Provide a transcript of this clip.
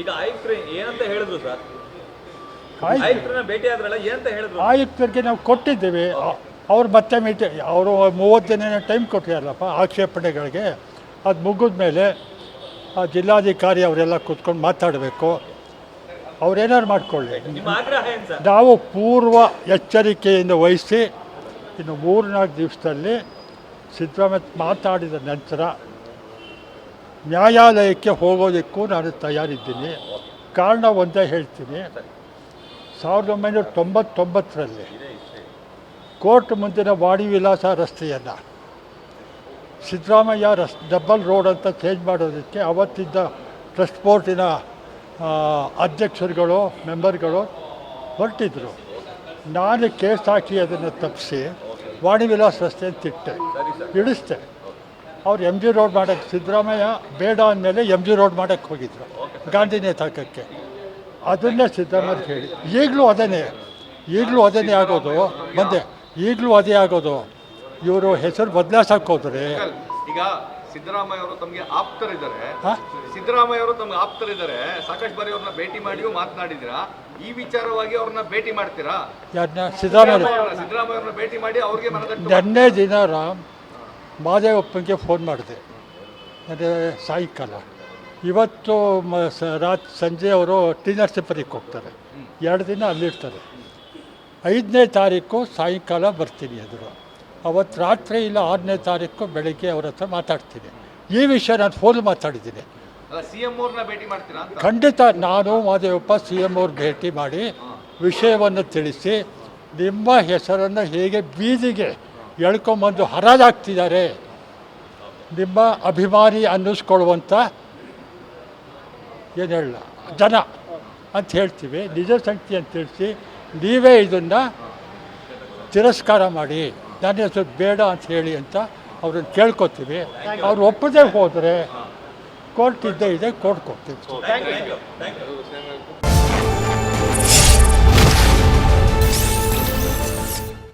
ಈಗ ಆಯುಕ್ತರು ಏನಂತ ಹೇಳಿದ್ರು ಸರ್? ಆಯುಕ್ತರನ್ನ ಭೇಟಿ ಆದ್ರಲ್ಲ ಏನಂತ ಹೇಳಿದ್ರು? ಆಯುಕ್ತರಿಗೆ ನಾವು ಕೊಟ್ಟಿದ್ದೇವೆ. ಅವ್ರು ಮತ್ತೆ ಮೀಟಿ ಅವರು ಮೂವತ್ತು ದಿನ ಟೈಮ್ ಕೊಟ್ಟಿದ್ದಾರಲ್ಲಪ್ಪ ಆಕ್ಷೇಪಣೆಗಳಿಗೆ. ಅದು ಮುಗಿದ ಮೇಲೆ ಆ ಜಿಲ್ಲಾಧಿಕಾರಿ ಅವರೆಲ್ಲ ಕೂತ್ಕೊಂಡು ಮಾತಾಡಬೇಕು. ಅವ್ರೇನಾದ್ರು ಮಾಡ್ಕೊಳ್ಳಿ. ನಾವು ಪೂರ್ವ ಎಚ್ಚರಿಕೆಯಿಂದ ವಹಿಸಿ ಇನ್ನು ಮೂರು ನಾಲ್ಕು ದಿವಸದಲ್ಲಿ ಸಿದ್ದರಾಮಯ್ಯ ಮಾತಾಡಿದ ನಂತರ ನ್ಯಾಯಾಲಯಕ್ಕೆ ಹೋಗೋದಕ್ಕೂ ನಾನು ತಯಾರಿದ್ದೀನಿ. ಕಾರಣ ಒಂದೇ ಹೇಳ್ತೀನಿ. ಸಾವಿರದ ಒಂಬೈನೂರ ತೊಂಬತ್ತೊಂಬತ್ತರಲ್ಲಿ ಕೋರ್ಟ್ ಮುಂದಿನ ವಾಡಿ ವಿಲಾಸ ರಸ್ತೆಯನ್ನು, ಸಿದ್ದರಾಮಯ್ಯ ರಸ್, ಡಬಲ್ ರೋಡ್ ಅಂತ ಚೇಂಜ್ ಮಾಡೋದಕ್ಕೆ ಅವತ್ತಿದ್ದ ಟ್ರಸ್ಟ್ ಬೋರ್ಡಿನ ಅಧ್ಯಕ್ಷರುಗಳು, ಮೆಂಬರ್ಗಳು ಹೊರಟಿದ್ರು. ನಾನು ಕೇಸ್ ಹಾಕಿ ಅದನ್ನು ತಪ್ಪಿಸಿ ವಾಣಿ ವಿಲಾಸ ರಸ್ತೆ ಅಂತ ಇಟ್ಟೆ ಇಳಿಸ್ದೆ. ಅವ್ರು ಎಂ ಜಿ ರೋಡ್ ಮಾಡೋಕ್ಕೆ ಸಿದ್ದರಾಮಯ್ಯ ಬೇಡ ಅಂದಮೇಲೆ ಎಂ ಜಿ ರೋಡ್ ಮಾಡೋಕ್ಕೆ ಹೋಗಿದ್ರು ಗಾಂಧಿ ನೇತಾಕಕ್ಕೆ ಅದನ್ನೇ ಸಿದ್ದರಾಮಯ್ಯ ಹೇಳಿ. ಈಗಲೂ ಅದೇನೇ ಈಗಲೂ ಅದೇನೇ ಆಗೋದು. ಮತ್ತೆ ಈಗಲೂ ಅದೇ ಆಗೋದು. ಇವರು ಹೆಸರು ಬದಲಾಯಿಸಕ್ಕೆ ಹೋದರೆ. ಈಗ ಸಿದ್ದರಾಮಯ್ಯ ಅವರು ತಮಗೆ ಆಪ್ತರಿದ್ದಾರೆ ಸಿದ್ದರಾಮಯ್ಯ ಅವರು ತಮ್ಗೆ ಆಪ್ತರಿದ್ದಾರೆ ಸಾಕಷ್ಟು ಬಾರಿ ಅವ್ರನ್ನ ಭೇಟಿ ಮಾಡಿಯೂ ಮಾತನಾಡಿದಿರಾ ಈ ವಿಚಾರವಾಗಿ ಅವ್ರನ್ನ ಭೇಟಿ ಮಾಡ್ತೀರಾ? ಸಿದ್ದರಾಮಯ್ಯ. ಸಿದ್ದರಾಮಯ್ಯ ಅವ್ರನ್ನ ಭೇಟಿ ಮಾಡಿ ಅವ್ರಿಗೆ ಮನದಟ್ಟು ನೆನ್ನೆ ದಿನ ರಾಮ್ ಮಾದೇವಪ್ಪನಿಗೆ ಫೋನ್ ಮಾಡಿದೆ. ಅಂದರೆ ಸಾಯಂಕಾಲ. ಇವತ್ತು ಮ ಸ ರಾತ್ ಸಂಜೆ ಅವರು ಟಿ ನರಸೀಪುರಕ್ಕೆ ಹೋಗ್ತಾರೆ. ಎರಡು ದಿನ ಅಲ್ಲಿರ್ತಾರೆ ಐದನೇ ತಾರೀಕು ಸಾಯಂಕಾಲ ಬರ್ತೀನಿ ಎದುರು ಅವತ್ತು ರಾತ್ರಿ ಇಲ್ಲ ಆರನೇ ತಾರೀಕು ಬೆಳಗ್ಗೆ ಅವ್ರ ಹತ್ರ ಮಾತಾಡ್ತೀನಿ. ಈ ವಿಷಯ ನಾನು ಫೋನ್ ಮಾತಾಡಿದ್ದೀನಿ. ಅಲ್ಲ ಸಿ ಎಂ ಅವ್ರನ್ನ ಭೇಟಿ ಮಾಡ್ತೀರಾ ಅಂತ? ಖಂಡಿತ ನಾನು ಮಾದೇವಪ್ಪ ಸಿ ಎಂ ಅವ್ರ ಭೇಟಿ ಮಾಡಿ ವಿಷಯವನ್ನು ತಿಳಿಸಿ ನಿಮ್ಮ ಹೆಸರನ್ನು ಹೇಗೆ ಬೀದಿಗೆ ಎಳ್ಕೊಂಬಂದು ಹರಾಜಾಗ್ತಿದ್ದಾರೆ. ನಿಮ್ಮ ಅಭಿಮಾನಿ ಅನ್ನಿಸ್ಕೊಳ್ಳುವಂಥ ಏನು ಹೇಳಲ್ಲ ಜನ ಅಂತ ಹೇಳ್ತೀವಿ, ನಿಜ ಸಂಖ್ಯೆ ಅಂತ ತಿಳಿಸಿ, ನೀವೇ ಇದನ್ನು ತಿರಸ್ಕಾರ ಮಾಡಿ, ನನ್ನ ಹೆಸರು ಬೇಡ ಅಂತ ಹೇಳಿ ಅಂತ ಅವ್ರನ್ನ ಕೇಳ್ಕೊತೀವಿ. ಅವ್ರು ಒಪ್ಪದೇ ಹೋದರೆ, ಕೋರ್ಟ್ ಇದ್ದೇ ಇದೆ, ಕೋರ್ಟ್ ಕೊಡ್ತೀವಿ.